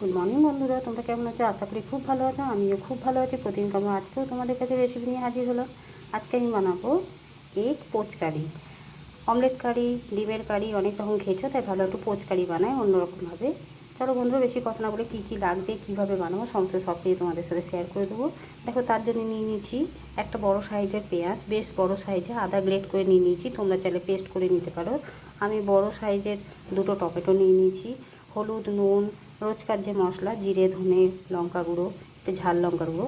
Good morning বন্ধুরা। তোমরা কেমন আছো? আশা করি খুব ভালো আছো। আমিও খুব ভালো আছি। প্রতিদিন কেমন? আজকেও তোমাদের কাছে রেসিপি নিয়ে হাজির হলো আজকে আমি বানাবো egg poach curry omelette curry ডিমের কারি অনেক রকম খেয়েছো, তাই ভালো একটু পোচ কারি বানাই অন্যরকমভাবে। চলো বন্ধুরা, বেশি কথা না বলে কী কী লাগবে, কীভাবে বানাবো, সমস্ত সব কিছু তোমাদের সাথে শেয়ার করে দেবো। দেখো, তার জন্য নিয়ে নিয়েছি একটা বড় সাইজের পেঁয়াজ, বেশ বড় সাইজে আদা গ্রেট করে নিয়ে নিয়েছি। তোমরা চাইলে পেস্ট করে নিতে পারো। আমি বড় সাইজের দুটো টমেটো নিয়ে নিয়েছি, হলুদ, নুন রোজকার যে মশলা, জিরে, ধনে লঙ্কা গুঁড়ো, একটু ঝাল লঙ্কা গুঁড়ো,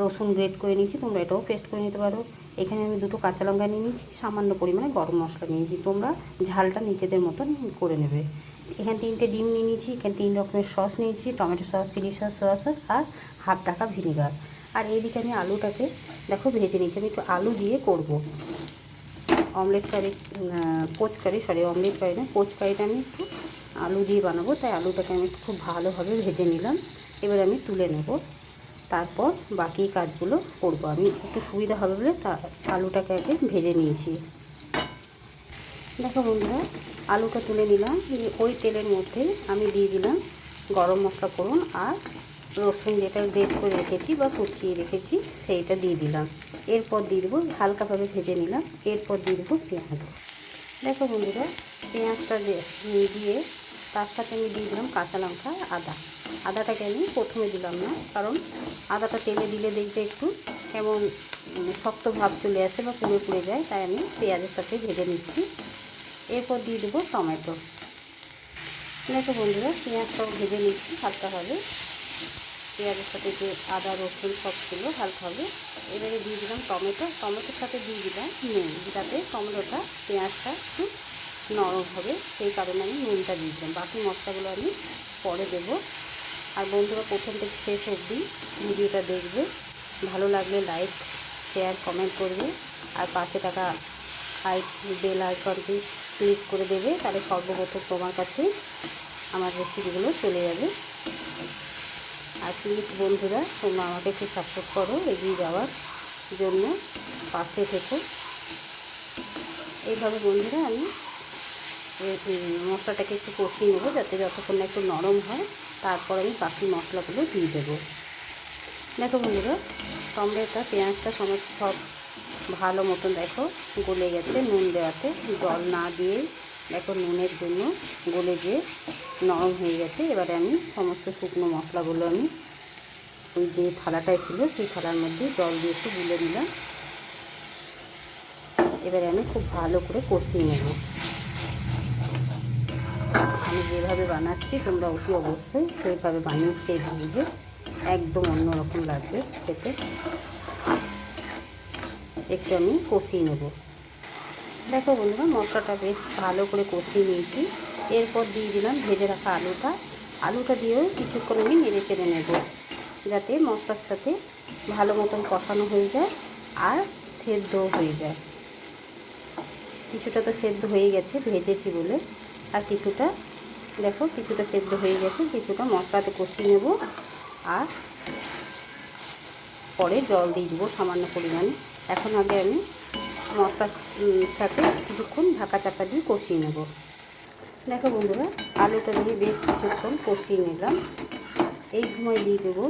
রসুন গ্রেট করে নিয়েছি, তোমরা এটাও পেস্ট করে নিতে পারো। এখানে আমি দুটো কাঁচা লঙ্কা নিয়ে নিয়েছি, সামান্য পরিমাণে গরম মশলা নিয়েছি। তোমরা ঝালটা নিজেদের মতন করে নেবে। এখানে তিনটে ডিম নিয়ে নিয়েছি, এখানে তিন রকমের সস নিয়েছি, tomato sauce, chilli sauce, soya sauce আর হাফ টাকা ভিনিগার। আর এইদিকে আমি আলুটাকে, দেখো, ভেজে নিয়েছি। আমি একটু আলু দিয়ে করব। Omelette curry poach curry sorry omelette curry না পোচ কারিটা আমি একটু আলু দিয়ে বানাবো, তাই আলুটাকে আমি খুব ভালোভাবে ভেজে নিলাম। এবার আমি তুলে নেব। তারপর বাকি কাজগুলো করব। আমি একটু সুবিধা হবে বলে তা আলুটাকে আগে ভেজে নিয়েছি। দেখো বন্ধুরা, আলুটা তুলে নিলাম। ওই তেলের মধ্যে আমি দিয়ে দিলাম গরম মশলা করুন আর রসুন যেটা গ্রেট করে রেখেছি বা কুচিয়ে রেখেছি, সেইটা দিয়ে দিলাম। এরপর দিয়ে দেবো, হালকাভাবে ভেজে নিলাম। এরপর দিয়ে দেবো পেঁয়াজ। দেখো বন্ধুরা, পেঁয়াজটা দিয়ে তার সাথে আমি দিয়ে দিলাম কাঁচা লঙ্কা, আদা। আদাটাকে আমি প্রথমে দিলাম না, কারণ আদাটা তেলে দিলে দেখবে একটু কেমন শক্ত ভাব চলে আসে বা পুড়ে পুড়ে যায়, তাই আমি পেঁয়াজের সাথে ভেজে নিচ্ছি। এরপর দিয়ে দেবো টমেটো। দেখো বন্ধুরা, পেঁয়াজটাও ভেজে নিচ্ছি হালকাভাবে পেঁয়াজের সাথে যে আদা, রসুন, সব ছিল হালকাভাবে এবারে দিয়ে দিলাম টমেটো। টমেটোর সাথে দিয়ে দিলাম নুন, যাতে টমেটোটা পেঁয়াজটা একটু নরম হবে, সেই কারণে আমি নুনটা দিয়ে দিলাম। বাকি মশলাগুলো আমি পরে দেবো। আর বন্ধুরা, প্রথম থেকে শেষ অবধি ভিডিওটা দেখবে। ভালো লাগলে লাইক শেয়ার কমেন্ট করবে। আর পাশে টাকা আই বেল আইকনটি ক্লিক করে দেবে, তাহলে সর্বপ্রথম তোমার কাছে আমার রেসিপিগুলো চলে যাবে। আর প্লিজ বন্ধুরা, তোমরা আমাকে একটু সাপোর্ট করো এগিয়ে যাওয়ার জন্য। পাশে থেকো। এইভাবে বন্ধুরা আমি মশলাটাকে একটু কষিয়ে নেব যাতে যতক্ষণ না একটু নরম হয়, তারপর আমি বাকি মশলাগুলো দিয়ে দেবো। দেখো বন্ধুরা, টমেটোটা, পেঁয়াজটা সমস্ত সব ভালো মতন দেখো গলে গেছে নুন দেওয়াতে। জল না দিয়ে দেখো নুনের জন্য গলে যে নরম হয়ে গেছে। এবারে আমি সমস্ত শুকনো মশলাগুলো আমি ওই যে থালাটায় ছিল, সেই থালার মধ্যে জল দিয়ে একটু গুলে নিলাম। এবারে আমি খুব ভালো করে কষিয়ে নেব। আমি যেভাবে বানাচ্ছি, তোমরা অতি অবশ্যই সেইভাবে বানিয়ে খেয়ে দেখবে একদম অন্যরকম লাগবে খেতে। একটু আমি কষিয়ে নেব। দেখো বন্ধুরা, মশলাটা বেশ ভালো করে কষিয়ে নিয়েছি। এরপর দিয়ে দিলাম ভেজে রাখা আলুটা। আলুটা দিয়েও কিছুক্ষণ আমি নেড়ে চেড়ে নেব, যাতে মশলার সাথে ভালো মতন কষানো হয়ে যায় আর সেদ্ধ হয়ে যায়। কিছুটা তো সেদ্ধ হয়ে গেছে, ভেজেছি বলে, আর কিছুটা দেখো কিছুটা সেদ্ধ হয়ে গেছে, কিছুটা মশলাতে কষিয়ে নেব। আর পরে জল দিয়ে দেবো সামান্য পরিমাণে। এখন আগে আমি মশলার সাথে কিছুক্ষণ ঢাকা চাপা দিয়ে কষিয়ে নেব। দেখো বন্ধুরা, আলুটা দিয়ে বেশ কিছুক্ষণ কষিয়ে নিলাম। এই সময় দিয়ে দেবো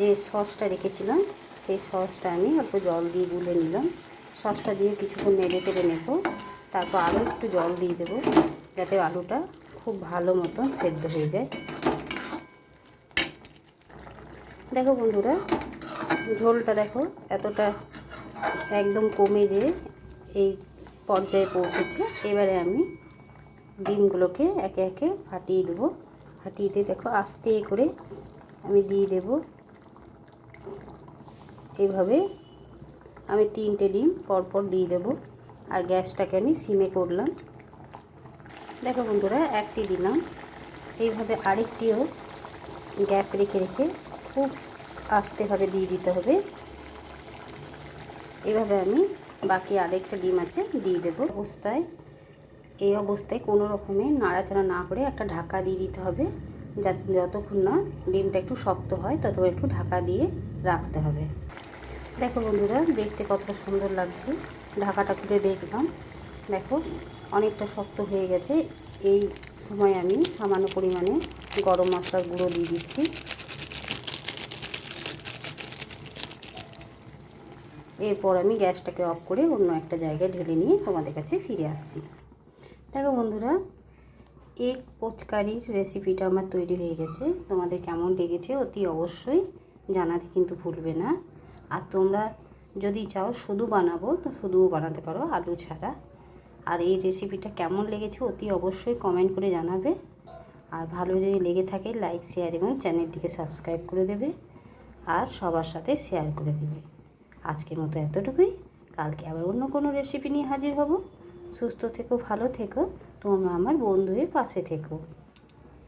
যে সসটা রেখেছিলাম, সেই সসটা আমি অল্প জল দিয়ে গুলে নিলাম। সসটা দিয়ে কিছুক্ষণ নেড়ে চেড়ে নেব। তারপর আরও একটু জল দিয়ে দেবো, যাতে আলুটা খুব ভালো মতন সেদ্ধ হয়ে যায়। দেখো বন্ধুরা, ঝোলটা দেখো এতটা একদম কমে যে এই পর্যায়ে পৌঁছেছে। এবারে আমি ডিমগুলোকে একে একে ফাটিয়ে দেবো। ফাটিয়ে দিয়ে দেখো, আস্তে করে আমি দিয়ে দেব। এইভাবে আমি তিনটে ডিম পরপর দিয়ে দেব। আর গ্যাসটাকে আমি সিমে করলাম। দেখো বন্ধুরা, একটি দিলাম। এইভাবে আরেকটিও গ্যাপ রেখে রেখে খুব আস্তেভাবে দিয়ে দিতে হবে। এভাবে আমি বাকি আরেকটা ডিম আছে, দিয়ে দেবো। অবস্থায়, এই অবস্থায় কোনো রকমে নাড়াচাড়া না করে একটা ঢাকা দিয়ে দিতে হবে। যা যতক্ষণ না ডিমটা একটু শক্ত হয়, ততক্ষণ একটু ঢাকা দিয়ে রাখতে হবে। দেখো বন্ধুরা, দেখতে কতটা সুন্দর লাগছে। ঢাকাটা খুলে দেখলাম। দেখো, অনেকটা শক্ত হয়ে গেছে। এই সময় আমি সামান্য পরিমাণে গরম মশলার গুঁড়ো দিয়ে দিচ্ছি। এরপর আমি গ্যাসটাকে অফ করে অন্য একটা জায়গায় ঢেলে নিয়ে তোমাদের কাছে ফিরে আসছি। দেখো বন্ধুরা এগ পোচকারির রেসিপিটা আমার তৈরি হয়ে গেছে। তোমাদের কেমন লেগেছে অতি অবশ্যই জানাতে কিন্তু ভুলবে না। আর তোমরা যদি চাও, শুধু বানাবো, তো শুধুও বানাতে পারো, আলু ছাড়া। আর এই রেসিপিটা কেমন লেগেছে অতি অবশ্যই কমেন্ট করে জানাবে। আর ভালো যদি লেগে থাকে লাইক শেয়ার এবং চ্যানেলটিকে সাবস্ক্রাইব করে দেবে আর সবার সাথে শেয়ার করে দেবে। আজকের মতো এতটুকুই। কালকে আবার অন্য কোনো রেসিপি নিয়ে হাজির হব। সুস্থ থেকো, ভালো থেকো। তোমরা আমার বন্ধুয়ের পাশে থেকো।